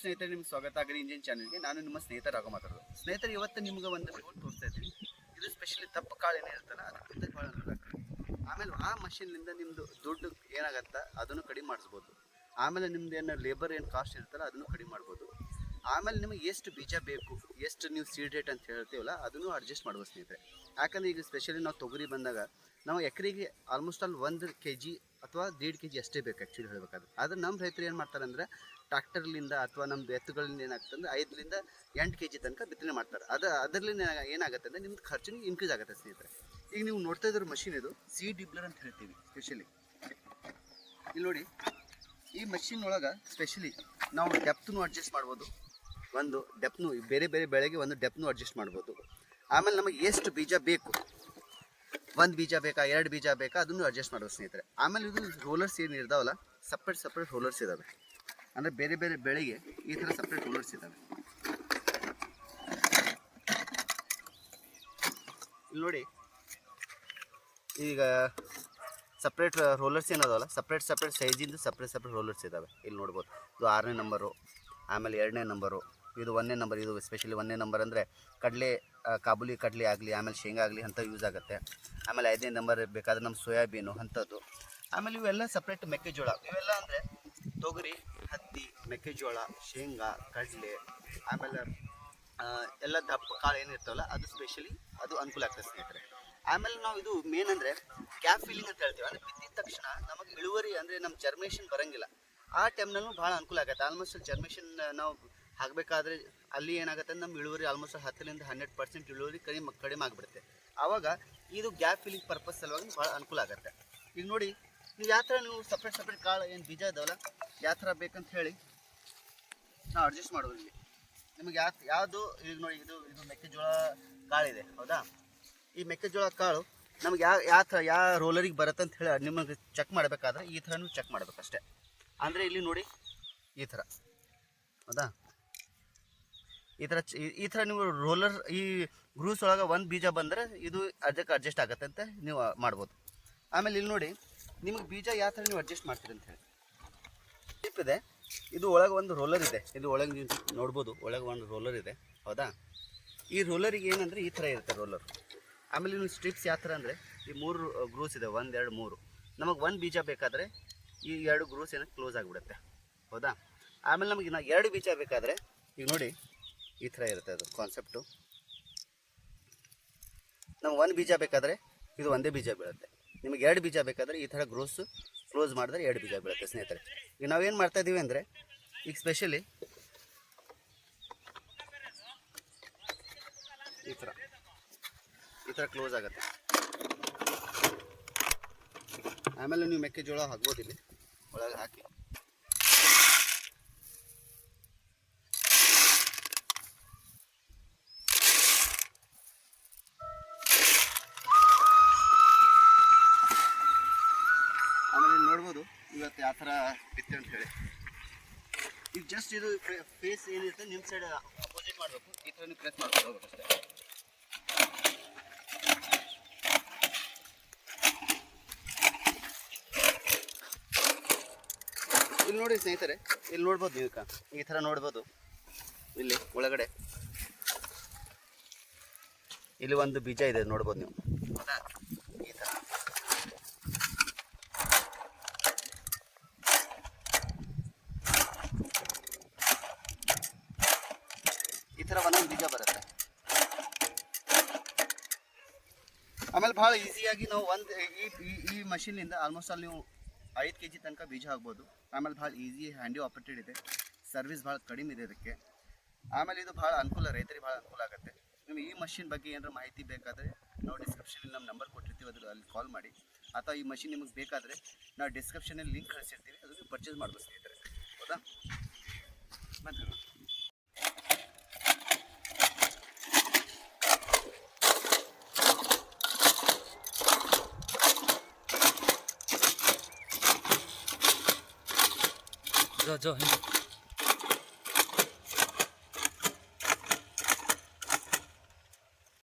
ಸ್ನೇಹಿತರೆ, ನಿಮ್ಗೆ ಸ್ವಾಗತ. ಆಗಲಿ ಇಂಜಿನ್ ಚಾನಲ್ಗೆ ನಾನು ನಿಮ್ಮ ಸ್ನೇಹಿತರಾಗ ಮಾತಾಡೋದು. ಸ್ನೇಹಿತರೆ, ಇವತ್ತು ನಿಮ್ಗೆ ಒಂದು ರಿಪೋರ್ಟ್ ತೋರಿಸ್ತಾ ಇದ್ದೀನಿ. ಇದು ಸ್ಪೆಷಲಿ ದಪ್ಪ ಕಾಳು ಏನಿರುತ್ತಲ್ಲ ಅದು ಭಾಳ ಕಾಳು ಆಮೇಲೆ ಆ ಮಷಿನ್ನಿಂದ ನಿಮ್ಮದು ದುಡ್ಡು ಏನಾಗತ್ತ? ಅದನ್ನು ಕಡಿಮೆ ಮಾಡಿಸ್ಬೋದು. ಆಮೇಲೆ ನಿಮ್ದು ಏನು ಲೇಬರ್ ಏನು ಕಾಸ್ಟ್ ಇರುತ್ತಲ್ಲ, ಅದನ್ನು ಕಡಿಮೆ ಮಾಡ್ಬೋದು. ಆಮೇಲೆ ನಿಮಗೆ ಎಷ್ಟು ಬೀಜ ಬೇಕು, ಎಷ್ಟು ನೀವು ಸೀಡ್ ರೇಟ್ ಅಂತ ಹೇಳ್ತೀವಲ್ಲ, ಅದನ್ನು ಅಡ್ಜಸ್ಟ್ ಮಾಡ್ಬೋದು ಸ್ನೇಹಿತರೆ. ಯಾಕಂದ್ರೆ ಈಗ ಸ್ಪೆಷಲಿ ನಾವು ತೊಗರಿ ಬಂದಾಗ, ನಾವು ಎಕರೆಗೆ ಆಲ್ಮೋಸ್ಟ್ ಆಲ್ ಒಂದು ಕೆ ಜಿ ಅಥವಾ ದೇಡ್ ಕೆ ಜಿ ಅಷ್ಟೇ ಬೇಕು ಆ್ಯಕ್ಚುಲಿ ಹೇಳ್ಬೇಕಾದ್ರೆ. ಆದರೆ ನಮ್ಮ ರೈತರು ಏನು ಮಾಡ್ತಾರೆ ಅಂದರೆ ಟ್ರಾಕ್ಟರ್ಲಿಂದ ಅಥವಾ ನಮ್ಮ ಎತ್ತುಗಳಿಂದ ಏನಾಗ್ತದೆ ಅಂದರೆ, ಐದರಿಂದ ಎಂಟು ಕೆ ಜಿ ತನಕ ಬಿತ್ತನೆ ಮಾಡ್ತಾರೆ. ಅದು ಅದರಲ್ಲಿ ಏನಾಗುತ್ತೆ ಅಂದರೆ, ನಿಮ್ದು ಖರ್ಚು ಇನ್ಕ್ರೀಸ್ ಆಗುತ್ತೆ ಸ್ನೇಹಿತರೆ. ಈಗ ನೀವು ನೋಡ್ತಾ ಇದ್ರ ಮಷಿನ್ ಇದು ಸಿ ಡಿಬ್ಲರ್ ಅಂತ ಹೇಳ್ತೀವಿ ಸ್ಪೆಷಲಿ ಇಲ್ಲಿ ನೋಡಿ, ಈ ಮಷಿನ್ ಒಳಗೆ ಸ್ಪೆಷಲಿ ನಾವು ಡೆಪ್ತನು ಅಡ್ಜಸ್ಟ್ ಮಾಡ್ಬೋದು. ಒಂದು ಡೆಪ್ನು ಬೇರೆ ಬೇರೆ ಬೆಳೆಗೆ ಒಂದು ಡೆಪ್ನು ಅಡ್ಜಸ್ಟ್ ಮಾಡ್ಬೋದು. ಆಮೇಲೆ ನಮಗೆ ಎಷ್ಟು ಬೀಜ ಬೇಕು? ಒಂದು ಬೀಜ ಬೇಕಾ, ಎರಡು ಬೀಜ ಬೇಕಾ, ಅದನ್ನು ಅಡ್ಜಸ್ಟ್ ಮಾಡ್ಬೋದು ಸ್ನೇಹಿತರೆ. ಆಮೇಲೆ ಇದು ರೋಲರ್ಸ್ ಏನು ಇರ್ತಾವಲ್ಲ ಸಪ್ರೇಟ್ ಸಪ್ರೇಟ್ ರೋಲರ್ಸ್ ಇದ್ದಾವೆ ಅಂದರೆ ಬೇರೆ ಬೇರೆ ಬೆಳೆಗೆ ಈ ಥರ ಸಪ್ರೇಟ್ ರೋಲರ್ಸ್ ಇದ್ದಾವೆ ಇಲ್ಲಿ ನೋಡಿ, ಈಗ ಸಪ್ರೇಟ್ ರೋಲರ್ಸ್ ಏನದಲ್ಲ ಸಪ್ರೇಟ್ ಸಪ್ರೇಟ್ ಸೈಜಿಂದು ಸಪ್ರೇಟ್ ಸಪ್ರೇಟ್ ರೋಲರ್ಸ್ ಇದ್ದಾವೆ ಇಲ್ಲಿ ನೋಡ್ಬೋದು, ಇದು ಆರನೇ ನಂಬರು ಆಮೇಲೆ ಎರಡನೇ ನಂಬರು ಇದು ಒಂದೇ ನಂಬರ್ ಇದು ಸ್ಪೆಷಲಿ ಒಂದೇ ನಂಬರ್ ಅಂದರೆ ಕಡಲೆ ಕಾಬೂಲಿ ಕಡಲೆ ಆಗಲಿ, ಆಮೇಲೆ ಶೇಂಗಾ ಆಗಲಿ ಅಂಥ ಯೂಸ್ ಆಗುತ್ತೆ. ಆಮೇಲೆ ಐದನೇ ನಂಬರ್ ಬೇಕಾದ್ರೆ ನಮ್ಮ ಸೋಯಾಬೀನು ಅಂಥದ್ದು. ಆಮೇಲೆ ಇವೆಲ್ಲ ಸಪ್ರೇಟ್ ಮೆಕ್ಕೆಜೋಳ. ಇವೆಲ್ಲ ಅಂದರೆ ತೊಗರಿ, ಹತ್ತಿ, ಮೆಕ್ಕೆಜೋಳ, ಶೇಂಗಾ, ಕಡಲೆ, ಆಮೇಲೆ ಎಲ್ಲ ದಪ್ಪ ಕಾಳು ಏನಿರ್ತಾವಲ್ಲ ಅದು ಸ್ಪೆಷಲಿ ಅದು ಅನುಕೂಲ ಆಗ್ತದೆ ಸ್ನೇಹಿತರೆ. ಆಮೇಲೆ ನಾವು ಇದು ಮೇನ್ ಅಂದರೆ ಕ್ಯಾಪ್ ಫೀಲಿಂಗ್ ಅಂತ ಹೇಳ್ತೀವಿ. ಅಂದರೆ ಬಿದ್ದಿದ ತಕ್ಷಣ ನಮಗೆ ಇಳುವರಿ ಅಂದರೆ ನಮ್ಮ ಜರ್ಮೇಷನ್ ಬರೋಂಗಿಲ್ಲ. ಆ ಟೈಮ್ನಲ್ಲೂ ಭಾಳ ಅನುಕೂಲ ಆಗುತ್ತೆ. ಆಲ್ಮೋಸ್ಟ್ ಜರ್ಮೇಷನ್ ನಾವು ಹಾಕಬೇಕಾದ್ರೆ ಅಲ್ಲಿ ಏನಾಗುತ್ತೆ ನಮ್ಮ ಇಳುವರಿ ಆಲ್ಮೋಸ್ಟ್ ಹತ್ತರಿಂದ ಹನ್ನೆರಡು ಪರ್ಸೆಂಟ್ ಇಳುವರಿ ಕಡಿಮೆ ಕಡಿಮೆ ಆಗಿಬಿಡುತ್ತೆ. ಆವಾಗ ಇದು ಗ್ಯಾಪ್ ಫಿಲ್ಲಿಂಗ್ ಪರ್ಪಸ್ ಸಲುವಾಗಿ ಭಾಳ ಅನುಕೂಲ ಆಗುತ್ತೆ. ಈಗ ನೋಡಿ, ನೀವು ಯಾವ ಥರ ನೀವು ಸಪ್ರೇಟ್ ಸಪ್ರೇಟ್ ಕಾಳು ಏನು ಬೀಜ ಇದಾವಲ್ಲ ಯಾವ ಥರ ಬೇಕಂತ ಹೇಳಿ ನಾವು ಅಡ್ಜಸ್ಟ್ ಮಾಡೋದು ಇಲ್ಲಿ. ನಿಮಗೆ ಯಾವ, ಯಾವುದು, ಈಗ ನೋಡಿ, ಇದು ಇದು ಮೆಕ್ಕೆಜೋಳ ಕಾಳಿದೆ ಹೌದಾ? ಈ ಮೆಕ್ಕೆಜೋಳ ಕಾಳು ನಮ್ಗೆ ಯಾವ ಯಾವ ಥರ, ಯಾವ ರೋಲರಿಗೆ ಬರುತ್ತೆ ಅಂತ ಹೇಳಿ ನಿಮಗೆ ಚೆಕ್ ಮಾಡಬೇಕಾದ್ರೆ ಈ ಥರ ನೀವು ಚೆಕ್ ಮಾಡಬೇಕಷ್ಟೇ. ಅಂದರೆ ಇಲ್ಲಿ ನೋಡಿ, ಈ ಥರ. ಹೌದಾ? ಈ ಥರ ಈ- ಥರ ನೀವು ರೋಲರ್ ಈ ಗ್ರೂಸ್ ಒಳಗೆ ಒಂದು ಬೀಜ ಬಂದರೆ ಇದು ಅದಕ್ಕೆ ಅಡ್ಜಸ್ಟ್ ಆಗುತ್ತೆ ಅಂತ ನೀವು ಮಾಡ್ಬೋದು. ಆಮೇಲೆ ಇಲ್ಲಿ ನೋಡಿ, ನಿಮಗೆ ಬೀಜ ಯಾವ ಥರ ನೀವು ಅಡ್ಜಸ್ಟ್ ಮಾಡ್ತೀರಿ ಅಂತ ಹೇಳಿ. ಟಿಪ್ ಇದೆ, ಇದು ಒಳಗೆ ಒಂದು ರೋಲರ್ ಇದೆ. ಇದು ಒಳಗೆ ನೀವು ನೋಡ್ಬೋದು, ಒಳಗೆ ಒಂದು ರೋಲರ್ ಇದೆ, ಹೌದಾ? ಈ ರೋಲರಿಗೆ ಏನಂದರೆ ಈ ಥರ ಇರುತ್ತೆ ರೋಲರ್ ಆಮೇಲೆ ನೀವು ಸ್ಟ್ರಿಪ್ಸ್ ಯಾವ ಥರ ಅಂದರೆ, ಈ ಮೂರು ಗ್ರೂಸ್ ಇದೆ, ಒಂದು, ಎರಡು, ಮೂರು. ನಮಗೆ ಒಂದು ಬೀಜ ಬೇಕಾದರೆ ಈ ಎರಡು ಗ್ರೂಸ್ ಏನೋ ಕ್ಲೋಸ್ ಆಗಿಬಿಡುತ್ತೆ, ಹೌದಾ? ಆಮೇಲೆ ನಮಗೆ ಇನ್ನು ಎರಡು ಬೀಜ ಬೇಕಾದರೆ, ಈಗ ನೋಡಿ ಈ ಥರ ಇರುತ್ತೆ ಅದು ಕಾನ್ಸೆಪ್ಟು ನಮ್ಗೆ ಒಂದು ಬೀಜ ಬೇಕಾದರೆ ಇದು ಒಂದೇ ಬೀಜ ಬೀಳುತ್ತೆ. ನಿಮಗೆ ಎರಡು ಬೀಜ ಬೇಕಾದರೆ ಈ ಥರ ಗ್ರೋಸು ಕ್ಲೋಸ್ ಮಾಡಿದ್ರೆ ಎರಡು ಬೀಜ ಬೀಳುತ್ತೆ ಸ್ನೇಹಿತರೆ. ಈಗ ನಾವೇನು ಮಾಡ್ತಾ ಇದ್ದೀವಿ ಅಂದರೆ, ಈಗ ಸ್ಪೆಷಲಿ ಈ ಥರ ಈ ಥರ ಕ್ಲೋಸ್ ಆಗುತ್ತೆ. ಆಮೇಲೆ ನೀವು ಮೆಕ್ಕೆಜೋಳ ಹಾಕ್ಬೋದು ಇಲ್ಲಿ. ಒಳಗೆ ಹಾಕಿ. ಆಮೇಲೆ ಇಲ್ಲಿ ನೋಡ್ಬೋದು ಇವತ್ತು ಯಾವ ಥರ ಬಿತ್ತೆ ಅಂತ ಹೇಳಿ ಈಗ ಜಸ್ಟ್ ಇದು ಫೇಸ್ ಏನಿರುತ್ತೆ ನಿಮ್ಮ ಸೈಡ್ ಅಪೋಸಿಟ್ ಮಾಡಬೇಕು ಈ ಥರ ನೀವು ಪ್ರೆಸ್ ಮಾಡ್ಕೊಂಡು ಹೋಗ್ಬೇಕು ಅಷ್ಟೇ ಇಲ್ಲಿ ನೋಡಿ ಸ್ನೇಹಿತರೆ ಇಲ್ಲಿ ನೋಡ್ಬೋದು ನೀವು ಈಗ. ಈ ಥರ ನೋಡ್ಬೋದು ಇಲ್ಲಿ ಒಳಗಡೆ ಇಲ್ಲಿ ಒಂದು ಬೀಜ ಇದೆ ನೋಡ್ಬೋದು ನೀವು ಬರುತ್ತೆ. ಆಮೇಲೆ ಭಾಳ ಈಸಿಯಾಗಿ ನಾವು ಒಂದು ಈ, ಈ- ಈ ಮಷೀನಿಂದ ಆಲ್ಮೋಸ್ಟ್ ಅಲ್ಲಿ ನೀವು ಐದು ಕೆ ಜಿ ತನಕ ಬೀಜ ಆಗ್ಬೋದು ಆಮೇಲೆ ಭಾಳ ಈಸಿ ಹ್ಯಾಂಡಿ ಆಪರೇಟೆಡ್ ಇದೆ. ಸರ್ವಿಸ್ ಭಾಳ ಕಡಿಮೆ ಇದೆ ಇದಕ್ಕೆ. ಆಮೇಲೆ ಇದು ಭಾಳ ಅನುಕೂಲ, ರೈತರಿಗೆ ಭಾಳ ಅನುಕೂಲ ಆಗುತ್ತೆ. ನಿಮ್ಗೆ ಈ ಮಷಿನ್ ಬಗ್ಗೆ ಏನಾದ್ರು ಮಾಹಿತಿ ಬೇಕಾದರೆ ನಾವು ಡಿಸ್ಕ್ರಿಪ್ಷನಲ್ಲಿ ನಮ್ಮ ನಂಬರ್ ಕೊಟ್ಟಿರ್ತೀವಿ ಅದ್ರ ಅಲ್ಲಿ ಕಾಲ್ ಮಾಡಿ. ಅಥವಾ ಈ ಮಷಿನ್ ನಿಮಗೆ ಬೇಕಾದರೆ ನಾವು ಡಿಸ್ಕ್ರಿಪ್ಷನಲ್ಲಿ ಲಿಂಕ್ ಕಳಿಸಿರ್ತೀವಿ ಅದನ್ನು ಪರ್ಚೇಸ್ ಮಾಡ್ಬೋದು ಸ್ನೇಹಿತರೆ. ಹೌದಾ? ಮತ್ತೆ 走走